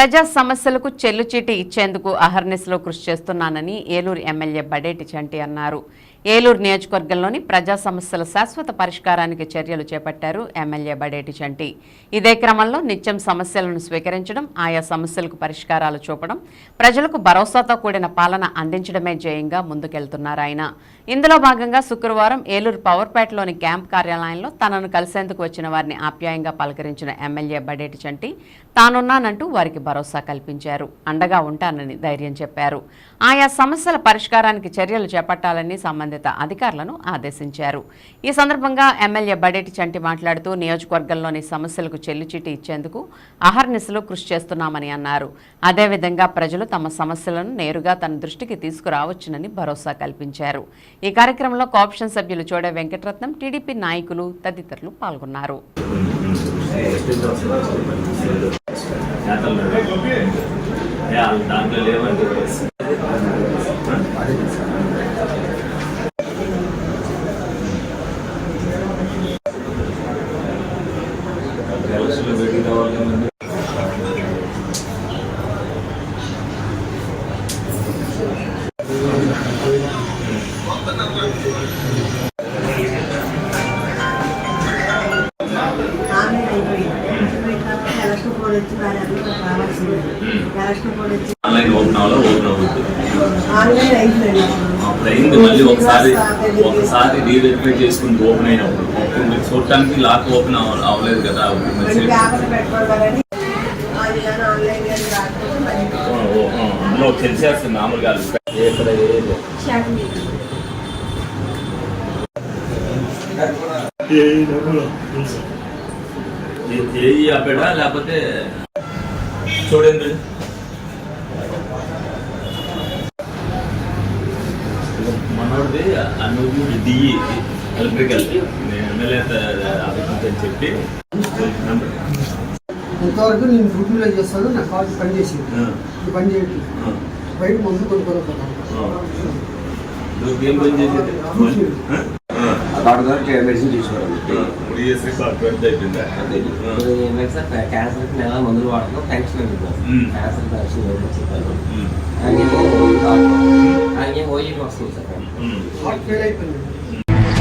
ప్రజా సమస్యలకు చెల్లుచీటి ఇచ్చేందుకు అహర్నిశలో కృషి చేస్తున్నానని ఏలూరు ఎమ్మెల్యే బడేటి చంటి అన్నారు. ఏలూరు నియోజకవర్గంలోని ప్రజా సమస్యల శాశ్వత పరిష్కారానికి చర్యలు చేపట్టారు ఎమ్మెల్యే బడేటి చంటి. ఇదే క్రమంలో నిత్యం సమస్యలను స్వీకరించడం ఆయా సమస్యలకు పరిష్కారాలు చూపడం ప్రజలకు భరోసాతో కూడిన పాలన అందించడమే జయంగా ముందుకెళ్తున్నారు ఆయన. ఇందులో భాగంగా శుక్రవారం ఏలూరు పవర్పేటలోని క్యాంప్ కార్యాలయంలో తనను కలిసేందుకు వచ్చిన వారిని ఆప్యాయంగా పలకరించిన ఎమ్మెల్యే బడేటి చంటి తానున్నానంటూ వారికి భరోసా కల్పించారు. అండగా ఉంటానని ధైర్యం చెప్పారు. ఆయా సమస్యల పరిష్కారానికి చర్యలు చేపట్టాలని సంబంధిత అధికారులను ఆదేశించారు. ఈ సందర్భంగా ఎమ్మెల్యే బడేటి చంటి మాట్లాడుతూ నియోజకవర్గంలోని సమస్యలకు చెల్లుచీటి ఇచ్చేందుకు అహర్నిశలు కృషి చేస్తున్నామని అన్నారు. అదేవిధంగా ప్రజలు తమ సమస్యలను నేరుగా తన దృష్టికి తీసుకురావచ్చునని భరోసా కల్పించారు. ఈ కార్యక్రమంలో కోఆప్షన్ సభ్యులు చోడే వెంకటరత్నం టీడీపీ నాయకులు తదితరులు పాల్గొన్నారు. దాంట్లో లేవని చెప్పేసి ఆన్లైన్ ఓపెన్ అవ్వాలో ఓపెన్ అవుతుంది అప్పుడు అయింది. మళ్ళీ ఒకసారి ఒకసారి రీవెరిఫై చేసుకుని ఓపెన్ అయినప్పుడు. అప్పుడు మీరు చూడటానికి లాక్ ఓపెన్ అవ- అవ్వలేదు కదా అందులో తెలిసేస్తుంది మామూలుగా. చేయాలి. ఏఈ అబ్బాడా లేకపోతే చూడండి మనోడిది అన్నూరు డిఈ ఎలక్ట్రికల్. ఎమ్మెల్యే అని చెప్పి. ఇంతవరకు నేను డ్యూటీలో చేస్తాను నా కాల్ పని చేసింది. పని చేయట్లేదు బయట మందు. నువ్వు ఏం పని చేసేది? అక్కడ ద్వారా మెడిసిన్ తీసుకోవడం. ఆ, ఇప్పుడు ఈ ఎస్ఐ కార్డు పెద్ద అయిపోయిందా? ఇప్పుడు ఏమైంది సార్ క్యాన్సర్కి నెల మందులు అవుతుంది మ్మ్. క్యాన్సర్ ఉమ్, అలాగే వస్తుంది సార్. ఉమ్, హార్ట్ ఫెయిల్ అయిపోయింది. ఉమ్.